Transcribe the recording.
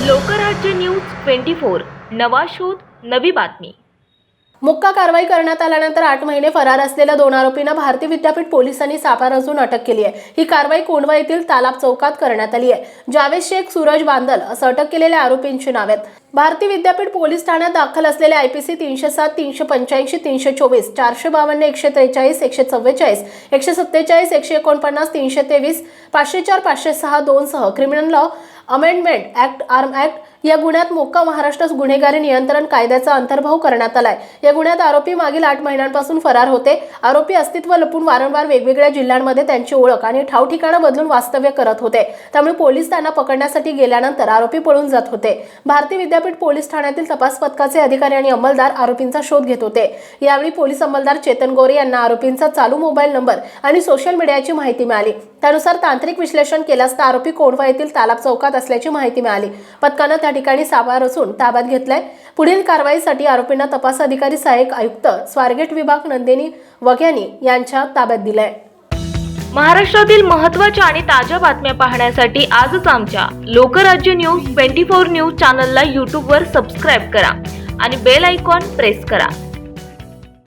Lokrajya news twenty four नवा शोध नवी बातमी. मुक्का कारवाई करण्यात आल्यानंतर आठ महिने फरार असलेल्या दोन आरोपींना भारतीय विद्यापीठ पोलिसांनी सापळा रचून अटक केली आहे. ही कारवाई कोंडवा येथील तालाब चौकात करण्यात आली आहे. जावेद शेख सूरज बांदल असं अटक केलेल्या आरोपींची नावे आहेत. भारतीय विद्यापीठ पोलीस ठाण्यात दाखल असलेले सी तीनशे सात तीनशे पंच्याऐंशी तीनशे चोवीस चारशे बावन्न एकशे त्रेचाळीस एकशे चव्वेचाळीस एकशे सत्तेचाळीस एकशे एकोणपन्नास तीनशे तेवीस पाचशे चार पाचशे सहा दोन सह criminal law amendment act arm act या गुन्ह्यात मोक्का महाराष्ट्र गुन्हेगारी नियंत्रण कायद्याचा अंतर्भाव करण्यात आलाय. या गुन्ह्यात आरोपी मागील आठ महिन्यांपासून फरार होते. आरोपी अस्तित्व लपून वारंवार वेगवेगळ्या जिल्ह्यांमध्ये त्यांची ओळख आणि ठाव ठिकाणं बदलून वास्तव्य करत होते. त्यामुळे पोलीस त्यांना पकडण्यासाठी गेल्यानंतर आरोपी पळून जात होते. भारतीय विद्यापीठ पोलीस ठाण्यातील तपास पथकाचे अधिकारी आणि अंमलदार आरोपींचा शोध घेत होते. यावेळी पोलीस अंमलदार चेतन गोरे यांना आरोपींचा चालू मोबाईल नंबर आणि सोशल मीडियाची माहिती मिळाली. त्यानुसार तांत्रिक विश्लेषण केल्यास आरोपी कोंढवा येथील तालाब चौकात असल्याची माहिती मिळाली. पथकानं त्या ठिकाणी सापळा रचून ताब्यात घेतलाय. पुढील कारवाईसाठी आरोपींना तपास अधिकारी सहाय्यक आयुक्त स्वारगेट विभाग नंदिनी वघ्यानी यांच्या ताब्यात दिलाय. महाराष्ट्रातील महत्त्वाच्या आणि ताज्या बातम्या पाहण्यासाठी आजच आमच्या Lokrajya news twenty four news चॅनलला यूट्यूबवर सबस्क्राईब करा आणि बेल आयकॉन प्रेस करा.